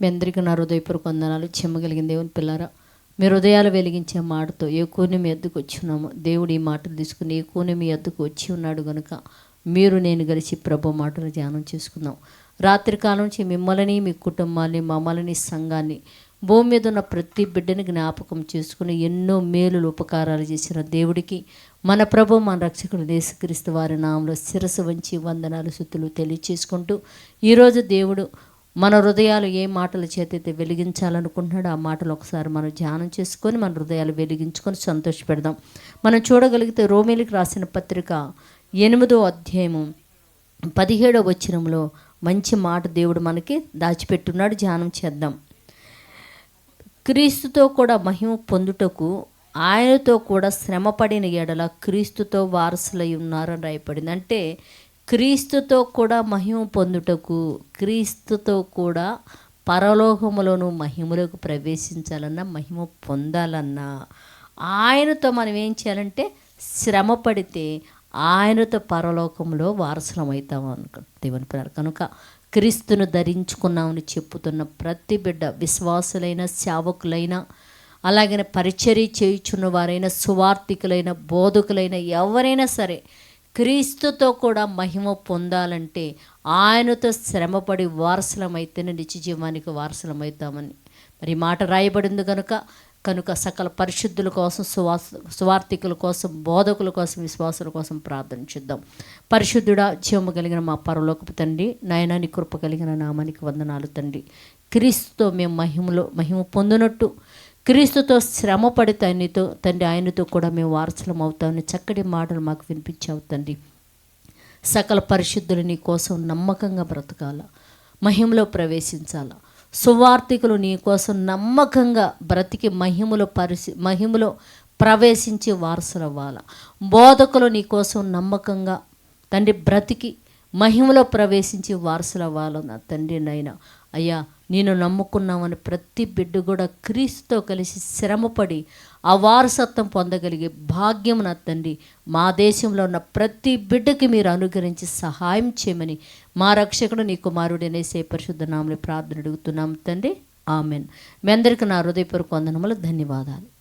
మీ అందరికీ నా హృదయపూర్వక వందనాలు. చెమ్మగలిగిన దేవుని పిల్లారా మీ హృదయాలు వెలిగించే మాటతో ఏ కూని మీ ఎద్దుకు వచ్చి ఉన్నాము దేవుడు ఈ మాటలు తీసుకుని ఏ కూని మీ ఎద్దుకు వచ్చి ఉన్నాడు గనుక మీరు నేను కలిసి ప్రభు మాటలు ధ్యానం చేసుకుందాం. రాత్రి కాలం నుంచి మిమ్మల్ని మీ కుటుంబాన్ని మమ్మల్ని సంఘాన్ని భూమి మీద ఉన్న ప్రతి బిడ్డని జ్ఞాపకం చేసుకుని ఎన్నో మేలులు ఉపకారాలు చేసిన దేవుడికి మన ప్రభు మన రక్షకుడు దేశక్రీస్తు వారి నామంలో శిరసు వంచి వందనాలు శుద్ధులు తెలియచేసుకుంటూ ఈరోజు దేవుడు మన హృదయాలు ఏ మాటల చేతైతే అయితే వెలిగించాలనుకుంటున్నాడో ఆ మాటలు ఒకసారి మనం ధ్యానం చేసుకొని మన హృదయాలు వెలిగించుకొని సంతోషపెడదాం. మనం చూడగలిగితే రోమిలికి రాసిన పత్రిక ఎనిమిదో అధ్యాయము పదిహేడో వచనంలో మంచి మాట దేవుడు మనకి దాచిపెట్టున్నాడు. ధ్యానం చేద్దాం. క్రీస్తుతో కూడా మహిమ పొందుటకు ఆయనతో కూడా శ్రమపడిన ఎడల క్రీస్తుతో వారసులై ఉన్నారని రాయపడింది అంటే క్రీస్తుతో కూడా మహిమ పొందుటకు క్రీస్తుతో కూడా పరలోకములోను మహిమలోకి ప్రవేశించాలన్నా మహిమ పొందాలన్నా ఆయనతో మనం ఏం చేయాలంటే శ్రమ పడితే ఆయనతో పరలోకంలో వారసులం అవుతాం అనుకో దేవుని పిల్లలు. కనుక క్రీస్తును ధరించుకున్నామని చెప్పుతున్న ప్రతి బిడ్డ విశ్వాసులైన సేవకులైన అలాగనే పరిచర్య చేయుచున్న వారైనా సువార్థికులైన బోధకులైన ఎవరైనా సరే క్రీస్తుతో కూడా మహిమ పొందాలంటే ఆయనతో శ్రమపడి వారసులమైతేనే నిత్య జీవానికి వారసులమవుతామని. మరి మాట రాయబడింది కనుక కనుక సకల పరిశుద్ధుల కోసం సువాస సువార్థికుల కోసం బోధకుల కోసం విశ్వాసుల కోసం ప్రార్థన చేద్దాం. పరిశుద్ధుడా జీవము కలిగిన మా పరలోకపు తండ్రి నయనాని కృప కలిగిన నామానికి వందనాలు తండ్రి. క్రీస్తుతో మేము మహిమలో మహిమ పొందినట్టు క్రీస్తుతో శ్రమ పడితే ఆయనతో తండ్రి ఆయనతో కూడా మేము వారసులం అవుతామని చక్కటి మాటలు మాకు వినిపించావు తండ్రి. సకల పరిశుద్ధులు నీ కోసం నమ్మకంగా బ్రతకాల మహిమలో ప్రవేశించాల. సువార్థికులు నీ కోసం నమ్మకంగా బ్రతికి మహిమలో పరిశి మహిమలో ప్రవేశించి వారసులవ్వాల. బోధకులు నీ కోసం నమ్మకంగా తండ్రి బ్రతికి మహిమలో ప్రవేశించి వారసులవ్వాలన్న తండ్రి నైనా అయ్యా నేను నమ్ముకున్నామని ప్రతి బిడ్డ కూడా క్రీస్తుతో కలిసి శ్రమపడి ఆ వారసత్వం పొందగలిగే భాగ్యం నా తండ్రి. మా దేశంలో ఉన్న ప్రతి బిడ్డకి మీరు అనుగ్రహించి సహాయం చేయమని మా రక్షకుడు నీ కుమారుడనే సే పరిశుద్ధ నామని ప్రార్థన అడుగుతున్నాం తండ్రి. ఆమెన్. మీ అందరికీ నా హృదయపూర్వక వందనములు ధన్యవాదాలు.